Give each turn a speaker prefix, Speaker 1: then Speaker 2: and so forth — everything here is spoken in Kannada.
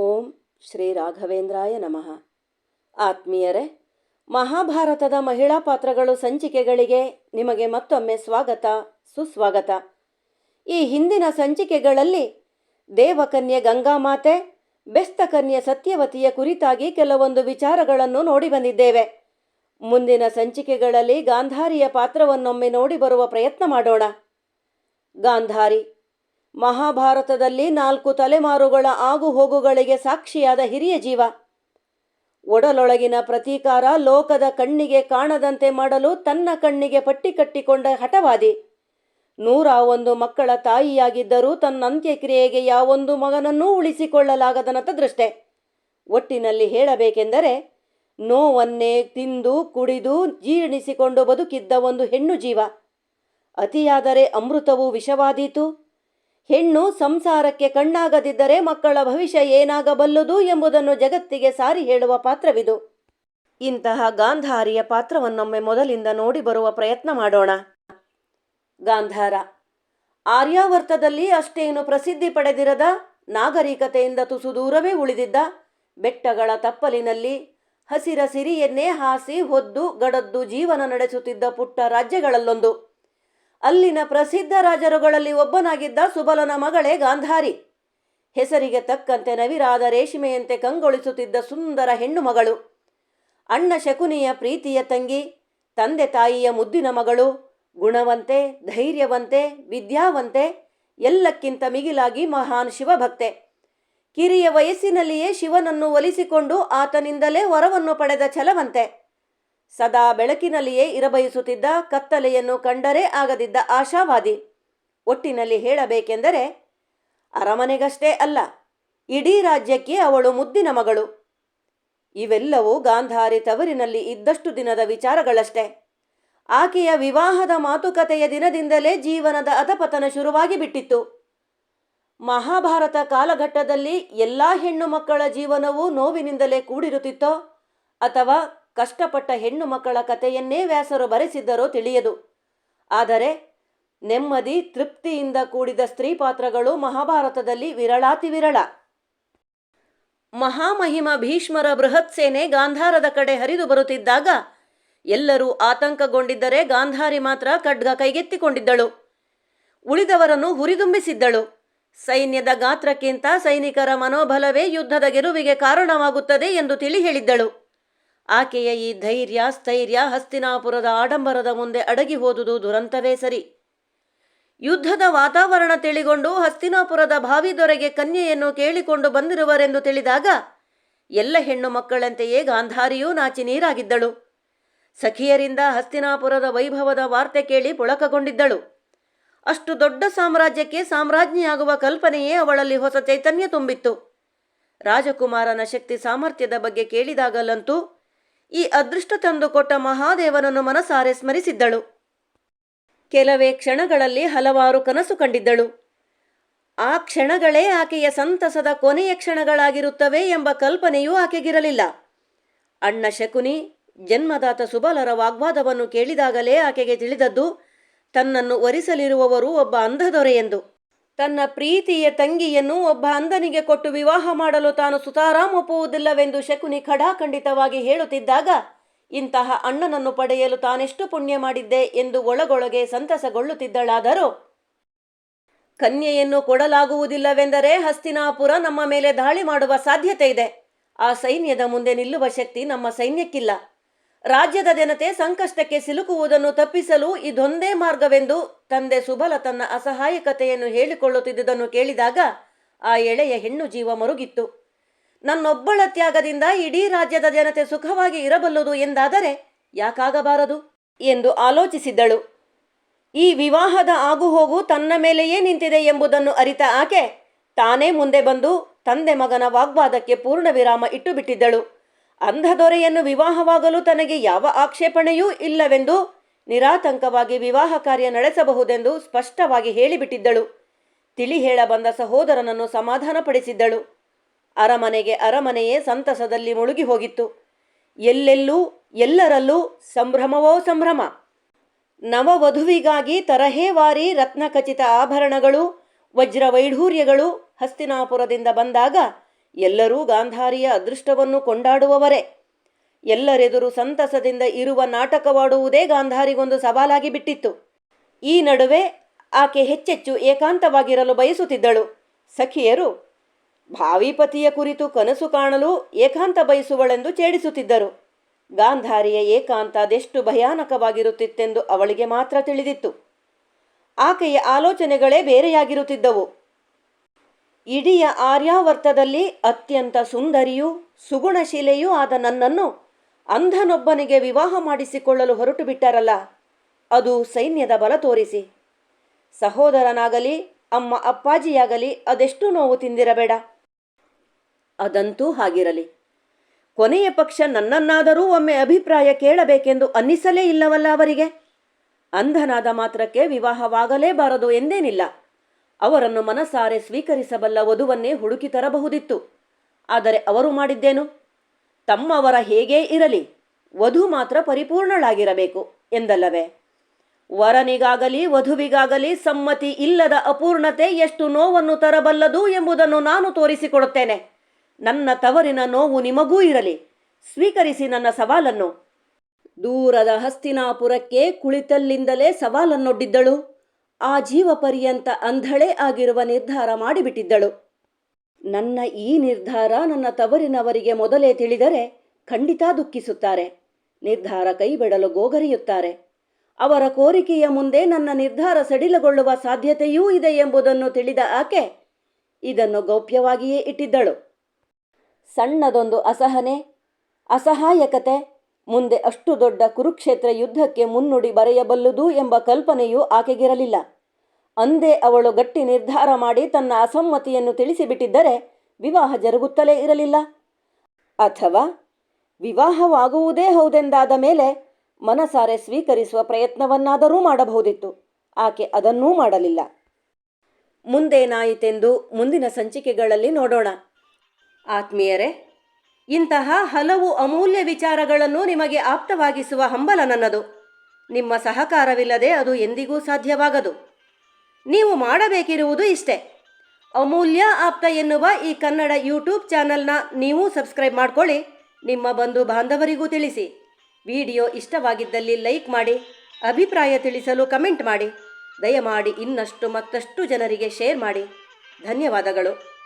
Speaker 1: ಓಂ ಶ್ರೀ ರಾಘವೇಂದ್ರಾಯ ನಮಃ. ಆತ್ಮೀಯರೇ, ಮಹಾಭಾರತದ ಮಹಿಳಾ ಪಾತ್ರಗಳು ಸಂಚಿಕೆಗಳಿಗೆ ನಿಮಗೆ ಮತ್ತೊಮ್ಮೆ ಸ್ವಾಗತ, ಸುಸ್ವಾಗತ. ಈ ಹಿಂದಿನ ಸಂಚಿಕೆಗಳಲ್ಲಿ ದೇವಕನ್ಯೆ ಗಂಗಾಮಾತೆ ಬೆಸ್ತಕನ್ಯೆ ಸತ್ಯವತಿಯ ಕುರಿತಾಗಿ ಕೆಲವೊಂದು ವಿಚಾರಗಳನ್ನು ನೋಡಿ ಬಂದಿದ್ದೇವೆ. ಮುಂದಿನ ಸಂಚಿಕೆಗಳಲ್ಲಿ ಗಾಂಧಾರಿಯ ಪಾತ್ರವನ್ನೊಮ್ಮೆ ನೋಡಿ ಬರುವ ಪ್ರಯತ್ನ ಮಾಡೋಣ. ಗಾಂಧಾರಿ ಮಹಾಭಾರತದಲ್ಲಿ ನಾಲ್ಕು ತಲೆಮಾರುಗಳ ಆಗುಹೋಗುಗಳಿಗೆ ಸಾಕ್ಷಿಯಾದ ಹಿರಿಯ ಜೀವ. ಒಡಲೊಳಗಿನ ಪ್ರತೀಕಾರ ಲೋಕದ ಕಣ್ಣಿಗೆ ಕಾಣದಂತೆ ಮಾಡಲು ತನ್ನ ಕಣ್ಣಿಗೆ ಪಟ್ಟಿ ಕಟ್ಟಿಕೊಂಡ ಹಠವಾದಿ. ನೂರ ಒಂದು ಮಕ್ಕಳ ತಾಯಿಯಾಗಿದ್ದರೂ ತನ್ನ ಅಂತ್ಯಕ್ರಿಯೆಗೆ ಯಾವೊಂದು ಮಗನನ್ನೂ ಉಳಿಸಿಕೊಳ್ಳಲಾಗದನತ ದೃಷ್ಟೆ ಒಟ್ಟಿನಲ್ಲಿ ಹೇಳಬೇಕೆಂದರೆ, ನೋವನ್ನೇ ತಿಂದು ಕುಡಿದು ಜೀರ್ಣಿಸಿಕೊಂಡು ಬದುಕಿದ್ದ ಒಂದು ಹೆಣ್ಣು ಜೀವ. ಅತಿಯಾದರೆ ಅಮೃತವು ವಿಷವಾದೀತು. ಹೆಣ್ಣು ಸಂಸಾರಕ್ಕೆ ಕಣ್ಣಾಗದಿದ್ದರೆ ಮಕ್ಕಳ ಭವಿಷ್ಯ ಏನಾಗಬಲ್ಲದು ಎಂಬುದನ್ನು ಜಗತ್ತಿಗೆ ಸಾರಿ ಹೇಳುವ ಪಾತ್ರವಿದು. ಇಂತಹ ಗಾಂಧಾರಿಯ ಪಾತ್ರವನ್ನೊಮ್ಮೆ ಮೊದಲಿಂದ ನೋಡಿ ಬರುವ ಪ್ರಯತ್ನ ಮಾಡೋಣ. ಗಾಂಧಾರ, ಆರ್ಯಾವರ್ತದಲ್ಲಿ ಅಷ್ಟೇನು ಪ್ರಸಿದ್ಧಿ ಪಡೆದಿರದ ನಾಗರಿಕತೆಯಿಂದ ತುಸು ದೂರವೇ ಉಳಿದಿದ್ದ ಬೆಟ್ಟಗಳ ತಪ್ಪಲಿನಲ್ಲಿ ಹಸಿರ ಸಿರಿಯನ್ನೇ ಹಾಸಿ ಹೊದ್ದು ಗಡದ್ದು ಜೀವನ ನಡೆಸುತ್ತಿದ್ದ ಪುಟ್ಟ ರಾಜ್ಯಗಳಲ್ಲೊಂದು. ಅಲ್ಲಿನ ಪ್ರಸಿದ್ಧ ರಾಜರುಗಳಲ್ಲಿ ಒಬ್ಬನಾಗಿದ್ದ ಸುಬಲನ ಮಗಳೇ ಗಾಂಧಾರಿ. ಹೆಸರಿಗೆ ತಕ್ಕಂತೆ ನವಿರಾದ ರೇಷ್ಮೆಯಂತೆ ಕಂಗೊಳಿಸುತ್ತಿದ್ದ ಸುಂದರ ಹೆಣ್ಣು ಮಗಳು ಅಣ್ಣ ಶಕುನಿಯ ಪ್ರೀತಿಯ ತಂಗಿ, ತಂದೆ ತಾಯಿಯ ಮುದ್ದಿನ ಮಗಳು, ಗುಣವಂತೆ, ಧೈರ್ಯವಂತೆ, ವಿದ್ಯಾವಂತೆ, ಎಲ್ಲಕ್ಕಿಂತ ಮಿಗಿಲಾಗಿ ಮಹಾನ್ ಶಿವಭಕ್ತೆ. ಕಿರಿಯ ವಯಸ್ಸಿನಲ್ಲಿಯೇ ಶಿವನನ್ನು ಒಲಿಸಿಕೊಂಡು ಆತನಿಂದಲೇ ವರವನ್ನು ಪಡೆದ ಛಲವಂತೆ. ಸದಾ ಬೆಳಕಿನಲ್ಲಿಯೇ ಇರಬಯಸುತ್ತಿದ್ದ ಕತ್ತಲೆಯನ್ನು ಕಂಡರೆ ಆಗದಿದ್ದ ಆಶಾವಾದಿ. ಒಟ್ಟಿನಲ್ಲಿ ಹೇಳಬೇಕೆಂದರೆ, ಅರಮನೆಗಷ್ಟೇ ಅಲ್ಲ, ಇಡೀ ರಾಜ್ಯಕ್ಕೆ ಅವಳು ಮುದ್ದಿನ ಮಗಳು. ಇವೆಲ್ಲವೂ ಗಾಂಧಾರಿ ತವರಿನಲ್ಲಿ ಇದ್ದಷ್ಟು ದಿನದ ವಿಚಾರಗಳಷ್ಟೇ. ಆಕೆಯ ವಿವಾಹದ ಮಾತುಕತೆಯ ದಿನದಿಂದಲೇ ಜೀವನದ ಅಧಪತನ ಶುರುವಾಗಿ ಬಿಟ್ಟಿತ್ತು. ಮಹಾಭಾರತ ಕಾಲಘಟ್ಟದಲ್ಲಿ ಎಲ್ಲ ಹೆಣ್ಣು ಮಕ್ಕಳ ಜೀವನವೂ ನೋವಿನಿಂದಲೇ ಕೂಡಿರುತ್ತಿತ್ತೋ ಅಥವಾ ಕಷ್ಟಪಟ್ಟ ಹೆಣ್ಣು ಮಕ್ಕಳ ಕಥೆಯನ್ನೇ ವ್ಯಾಸರು ಬರೆಸಿದ್ದರೋ ತಿಳಿಯದು. ಆದರೆ ನೆಮ್ಮದಿ, ತೃಪ್ತಿಯಿಂದ ಕೂಡಿದ ಸ್ತ್ರೀ ಪಾತ್ರಗಳು ಮಹಾಭಾರತದಲ್ಲಿ ವಿರಳಾತಿ ವಿರಳ. ಮಹಾಮಹಿಮ ಭೀಷ್ಮರ ಬೃಹತ್ ಸೇನೆ ಗಾಂಧಾರದ ಕಡೆ ಹರಿದು ಬರುತ್ತಿದ್ದಾಗ ಎಲ್ಲರೂ ಆತಂಕಗೊಂಡಿದ್ದರೆ ಗಾಂಧಾರಿ ಮಾತ್ರ ಖಡ್ಗ ಕೈಗೆತ್ತಿಕೊಂಡಿದ್ದಳು. ಉಳಿದವರನ್ನು ಹುರಿದುಂಬಿಸಿದ್ದಳು. ಸೈನ್ಯದ ಗಾತ್ರಕ್ಕಿಂತ ಸೈನಿಕರ ಮನೋಬಲವೇ ಯುದ್ಧದ ಗೆಲುವಿಗೆ ಕಾರಣವಾಗುತ್ತದೆ ಎಂದು ತಿಳಿ ಹೇಳಿದ್ದಳು. ಆಕೆಯ ಈ ಧೈರ್ಯ, ಸ್ಥೈರ್ಯ ಹಸ್ತಿನಾಪುರದ ಆಡಂಬರದ ಮುಂದೆ ಅಡಗಿ ಹೋದುದು ದುರಂತವೇ ಸರಿ. ಯುದ್ಧದ ವಾತಾವರಣ ತಿಳಿಗೊಂಡು ಹಸ್ತಿನಾಪುರದ ಭಾವಿ ದೊರೆಗೆ ಕನ್ಯೆಯನ್ನು ಕೇಳಿಕೊಂಡು ಬಂದಿರುವರೆಂದು ತಿಳಿದಾಗ ಎಲ್ಲ ಹೆಣ್ಣು ಮಕ್ಕಳಂತೆಯೇ ಗಾಂಧಾರಿಯೂ ನಾಚಿ ನೀರಾಗಿದ್ದಳು. ಸಖಿಯರಿಂದ ಹಸ್ತಿನಾಪುರದ ವೈಭವದ ವಾರ್ತೆ ಕೇಳಿ ಪುಳಕಗೊಂಡಿದ್ದಳು. ಅಷ್ಟು ದೊಡ್ಡ ಸಾಮ್ರಾಜ್ಯಕ್ಕೆ ಸಾಮ್ರಾಜ್ಞಿಯಾಗುವ ಕಲ್ಪನೆಯೇ ಅವಳಲ್ಲಿ ಹೊಸ ಚೈತನ್ಯ ತುಂಬಿತ್ತು. ರಾಜಕುಮಾರನ ಶಕ್ತಿ ಸಾಮರ್ಥ್ಯದ ಬಗ್ಗೆ ಕೇಳಿದಾಗಲಂತೂ ಈ ಅದೃಷ್ಟ ತಂದುಕೊಟ್ಟ ಮಹಾದೇವನನ್ನು ಮನಸಾರೆ ಸ್ಮರಿಸಿದ್ದಳು. ಕೆಲವೇ ಕ್ಷಣಗಳಲ್ಲಿ ಹಲವಾರು ಕನಸು ಕಂಡಿದ್ದಳು. ಆ ಕ್ಷಣಗಳೇ ಆಕೆಯ ಸಂತಸದ ಕೊನೆಯ ಕ್ಷಣಗಳಾಗಿರುತ್ತವೆ ಎಂಬ ಕಲ್ಪನೆಯೂ ಆಕೆಗಿರಲಿಲ್ಲ. ಅಣ್ಣ ಶಕುನಿ, ಜನ್ಮದಾತ ಸುಬಲರ ವಾಗ್ವಾದವನ್ನು ಕೇಳಿದಾಗಲೇ ಆಕೆಗೆ ತಿಳಿದದ್ದು, ತನ್ನನ್ನು ಒರಿಸಲಿರುವವರು ಒಬ್ಬ ಅಂಧದೊರೆ ಎಂದು ತನ್ನ ಪ್ರೀತಿಯ ತಂಗಿಯನ್ನು ಒಬ್ಬ ಅಂಧನಿಗೆ ಕೊಟ್ಟು ವಿವಾಹ ಮಾಡಲು ತಾನು ಸುತಾರಾಮ್ ಒಪ್ಪುವುದಿಲ್ಲವೆಂದು ಶಕುನಿ ಖಡಾಖಂಡಿತವಾಗಿ ಹೇಳುತ್ತಿದ್ದಾಗ, ಇಂತಹ ಅಣ್ಣನನ್ನು ಪಡೆಯಲು ತಾನೆಷ್ಟು ಪುಣ್ಯ ಮಾಡಿದ್ದೆ ಎಂದು ಒಳಗೊಳಗೆ ಸಂತಸಗೊಳ್ಳುತ್ತಿದ್ದಳಾದರೂ, ಕನ್ಯೆಯನ್ನು ಕೊಡಲಾಗುವುದಿಲ್ಲವೆಂದರೆ ಹಸ್ತಿನಾಪುರ ನಮ್ಮ ಮೇಲೆ ದಾಳಿ ಮಾಡುವ ಸಾಧ್ಯತೆ ಇದೆ. ಆ ಸೈನ್ಯದ ಮುಂದೆ ನಿಲ್ಲುವ ಶಕ್ತಿ ನಮ್ಮ ಸೈನ್ಯಕ್ಕಿಲ್ಲ. ರಾಜ್ಯದ ಜನತೆ ಸಂಕಷ್ಟಕ್ಕೆ ಸಿಲುಕುವುದನ್ನು ತಪ್ಪಿಸಲು ಇದೊಂದೇ ಮಾರ್ಗವೆಂದು ತಂದೆ ಸುಬಲ ತನ್ನ ಅಸಹಾಯಕತೆಯನ್ನು ಹೇಳಿಕೊಳ್ಳುತ್ತಿದ್ದುದನ್ನು ಕೇಳಿದಾಗ ಆ ಎಳೆಯ ಹೆಣ್ಣು ಜೀವ ಮರುಗಿತ್ತು. ನನ್ನೊಬ್ಬಳ ತ್ಯಾಗದಿಂದ ಇಡೀ ರಾಜ್ಯದ ಜನತೆ ಸುಖವಾಗಿ ಇರಬಲ್ಲದು ಎಂದಾದರೆ ಯಾಕಾಗಬಾರದು ಎಂದು ಆಲೋಚಿಸಿದ್ದಳು. ಈ ವಿವಾಹದ ಆಗುಹೋಗು ತನ್ನ ಮೇಲೆಯೇ ನಿಂತಿದೆ ಎಂಬುದನ್ನು ಅರಿತ ಆಕೆ ತಾನೇ ಮುಂದೆ ಬಂದು ತಂದೆ ಮಗನ ವಾಗ್ವಾದಕ್ಕೆ ಪೂರ್ಣ ವಿರಾಮ ಇಟ್ಟು ಬಿಟ್ಟಿದ್ದಳು ಅಂಧದೊರೆಯನ್ನು ವಿವಾಹವಾಗಲು ತನಗೆ ಯಾವ ಆಕ್ಷೇಪಣೆಯೂ ಇಲ್ಲವೆಂದು ನಿರಾತಂಕವಾಗಿ ವಿವಾಹ ಕಾರ್ಯ ನಡೆಸಬಹುದೆಂದು ಸ್ಪಷ್ಟವಾಗಿ ಹೇಳಿಬಿಟ್ಟಿದ್ದಳು. ತಿಳಿ ಹೇಳ ಬಂದ ಸಹೋದರನನ್ನು ಸಮಾಧಾನಪಡಿಸಿದ್ದಳು. ಅರಮನೆಗೆ ಅರಮನೆಯೇ ಸಂತಸದಲ್ಲಿ ಮುಳುಗಿ ಹೋಗಿತ್ತು. ಎಲ್ಲೆಲ್ಲೂ, ಎಲ್ಲರಲ್ಲೂ ಸಂಭ್ರಮವೋ ಸಂಭ್ರಮ. ನವವಧುವಿಗಾಗಿ ತರಹೇವಾರಿ ರತ್ನಖಚಿತ ಆಭರಣಗಳು ವಜ್ರ ವೈಢೂರ್ಯಗಳು ಹಸ್ತಿನಾಪುರದಿಂದ ಬಂದಾಗ ಎಲ್ಲರೂ ಗಾಂಧಾರಿಯ ಅದೃಷ್ಟವನ್ನು ಕೊಂಡಾಡುವವರೇ. ಎಲ್ಲರೆದುರು ಸಂತಸದಿಂದ ಇರುವ ನಾಟಕವಾಡುವುದೇ ಗಾಂಧಾರಿಗೊಂದು ಸವಾಲಾಗಿ ಬಿಟ್ಟಿತ್ತು. ಈ ನಡುವೆ ಆಕೆ ಹೆಚ್ಚೆಚ್ಚು ಏಕಾಂತವಾಗಿರಲು ಬಯಸುತ್ತಿದ್ದಳು. ಸಖಿಯರು, ಭಾವಿಪತಿಯ ಕುರಿತು ಕನಸು ಕಾಣಲು ಏಕಾಂತ ಬಯಸುವಳೆಂದು ಛೇಡಿಸುತ್ತಿದ್ದರು. ಗಾಂಧಾರಿಯ ಏಕಾಂತ ಅದೆಷ್ಟು ಭಯಾನಕವಾಗಿರುತ್ತಿತ್ತೆಂದು ಅವಳಿಗೆ ಮಾತ್ರ ತಿಳಿದಿತ್ತು. ಆಕೆಯ ಆಲೋಚನೆಗಳೇ ಬೇರೆಯಾಗಿರುತ್ತಿದ್ದವು. ಇಡೀ ಆರ್ಯಾವರ್ತದಲ್ಲಿ ಅತ್ಯಂತ ಸುಂದರಿಯೂ ಸುಗುಣಶೀಲೆಯೂ ಆದ ನನ್ನನ್ನು ಅಂಧನೊಬ್ಬನಿಗೆ ವಿವಾಹ ಮಾಡಿಸಿಕೊಳ್ಳಲು ಹೊರಟು ಬಿಟ್ಟರಲ್ಲ ಅದು ಸೈನ್ಯದ ಬಲ ತೋರಿಸಿ. ಸಹೋದರನಾಗಲಿ, ಅಮ್ಮ ಅಪ್ಪಾಜಿಯಾಗಲಿ ಅದೆಷ್ಟು ನೋವು ತಿಂದಿರಬೇಡ. ಅದಂತೂ ಹಾಗಿರಲಿ. ಕೊನೆಯ ಪಕ್ಷ ನನ್ನನ್ನಾದರೂ ಒಮ್ಮೆ ಅಭಿಪ್ರಾಯ ಕೇಳಬೇಕೆಂದು ಅನ್ನಿಸಲೇ ಇಲ್ಲವಲ್ಲ ಅವರಿಗೆ? ಅಂಧನಾದ ಮಾತ್ರಕ್ಕೆ ವಿವಾಹವಾಗಲೇಬಾರದು ಎಂದೇನಿಲ್ಲ. ಅವರನ್ನು ಮನಸಾರೆ ಸ್ವೀಕರಿಸಬಲ್ಲ ವಧುವನ್ನೇ ಹುಡುಕಿ ತರಬಹುದಿತ್ತು. ಆದರೆ ಅವರು ಮಾಡಿದ್ದೇನು? ತಮ್ಮವರ ಹೇಗೇ ಇರಲಿ, ವಧು ಮಾತ್ರ ಪರಿಪೂರ್ಣಳಾಗಿರಬೇಕು ಎಂದಲ್ಲವೇ? ವರನಿಗಾಗಲಿ, ವಧುವಿಗಾಗಲಿ ಸಮ್ಮತಿ ಇಲ್ಲದ ಅಪೂರ್ಣತೆ ಎಷ್ಟು ನೋವನ್ನು ತರಬಲ್ಲದು ಎಂಬುದನ್ನು ನಾನು ತೋರಿಸಿಕೊಡುತ್ತೇನೆ. ನನ್ನ ತವರಿನ ನೋವು ನಿಮಗೂ ಇರಲಿ. ಸ್ವೀಕರಿಸಿ ನನ್ನ ಸವಾಲನ್ನು. ದೂರದ ಹಸ್ತಿನಾಪುರಕ್ಕೆ ಕುಳಿತಲ್ಲಿಂದಲೇ ಸವಾಲನ್ನೊಡ್ಡಿದ್ದಳು. ಆ ಜೀವ ಪರ್ಯಂತ ಅಂಧಳೇ ಆಗಿರುವ ನಿರ್ಧಾರ ಮಾಡಿಬಿಟ್ಟಿದ್ದಳು. ನನ್ನ ಈ ನಿರ್ಧಾರ ನನ್ನ ತವರಿನವರಿಗೆ ಮೊದಲೇ ತಿಳಿದರೆ ಖಂಡಿತ ದುಃಖಿಸುತ್ತಾರೆ. ನಿರ್ಧಾರ ಕೈಬಿಡಲು ಗೋಗರಿಯುತ್ತಾರೆ. ಅವರ ಕೋರಿಕೆಯ ಮುಂದೆ ನನ್ನ ನಿರ್ಧಾರ ಸಡಿಲಗೊಳ್ಳುವ ಸಾಧ್ಯತೆಯೂ ಇದೆ ಎಂಬುದನ್ನು ತಿಳಿದ ಆಕೆ ಇದನ್ನು ಗೌಪ್ಯವಾಗಿಯೇ ಇಟ್ಟಿದ್ದಳು. ಸಣ್ಣದೊಂದು ಅಸಹನೆ, ಅಸಹಾಯಕತೆ ಮುಂದೆ ಅಷ್ಟು ದೊಡ್ಡ ಕುರುಕ್ಷೇತ್ರ ಯುದ್ಧಕ್ಕೆ ಮುನ್ನುಡಿ ಬರೆಯಬಲ್ಲುದು ಎಂಬ ಕಲ್ಪನೆಯೂ ಆಕೆಗಿರಲಿಲ್ಲ. ಅಂದೇ ಅವಳು ಗಟ್ಟಿ ನಿರ್ಧಾರ ಮಾಡಿ ತನ್ನ ಅಸಮ್ಮತಿಯನ್ನು ತಿಳಿಸಿಬಿಟ್ಟಿದ್ದರೆ ವಿವಾಹ ಜರುಗುತ್ತಲೇ ಇರಲಿಲ್ಲ. ಅಥವಾ ವಿವಾಹವಾಗುವುದೇ ಹೌದೆಂದಾದ ಮೇಲೆ ಮನಸಾರೆ ಸ್ವೀಕರಿಸುವ ಪ್ರಯತ್ನವನ್ನಾದರೂ ಮಾಡಬಹುದಿತ್ತು. ಆಕೆ ಅದನ್ನೂ ಮಾಡಲಿಲ್ಲ. ಮುಂದೇನಾಯಿತೆಂದು ಮುಂದಿನ ಸಂಚಿಕೆಗಳಲ್ಲಿ ನೋಡೋಣ. ಆತ್ಮೀಯರೇ ಇಂತಹ ಹಲವು ಅಮೂಲ್ಯ ವಿಚಾರಗಳನ್ನು ನಿಮಗೆ ಆಪ್ತವಾಗಿಸುವ ಹಂಬಲ ನನ್ನದು. ನಿಮ್ಮ ಸಹಕಾರವಿಲ್ಲದೆ ಅದು ಎಂದಿಗೂ ಸಾಧ್ಯವಾಗದು. ನೀವು ಮಾಡಬೇಕಿರುವುದು ಇಷ್ಟೇ. ಅಮೂಲ್ಯ ಆಪ್ತ ಎನ್ನುವ ಈ ಕನ್ನಡ ಯೂಟ್ಯೂಬ್ ಚಾನಲ್ನ ನೀವು ಸಬ್ಸ್ಕ್ರೈಬ್ ಮಾಡ್ಕೊಳ್ಳಿ. ನಿಮ್ಮ ಬಂಧು ಬಾಂಧವರಿಗೂ ತಿಳಿಸಿ. ವಿಡಿಯೋ ಇಷ್ಟವಾಗಿದ್ದಲ್ಲಿ ಲೈಕ್ ಮಾಡಿ, ಅಭಿಪ್ರಾಯ ತಿಳಿಸಲು ಕಮೆಂಟ್ ಮಾಡಿ. ದಯಮಾಡಿ ಇನ್ನಷ್ಟು ಮತ್ತಷ್ಟು ಜನರಿಗೆ ಶೇರ್ ಮಾಡಿ. ಧನ್ಯವಾದಗಳು.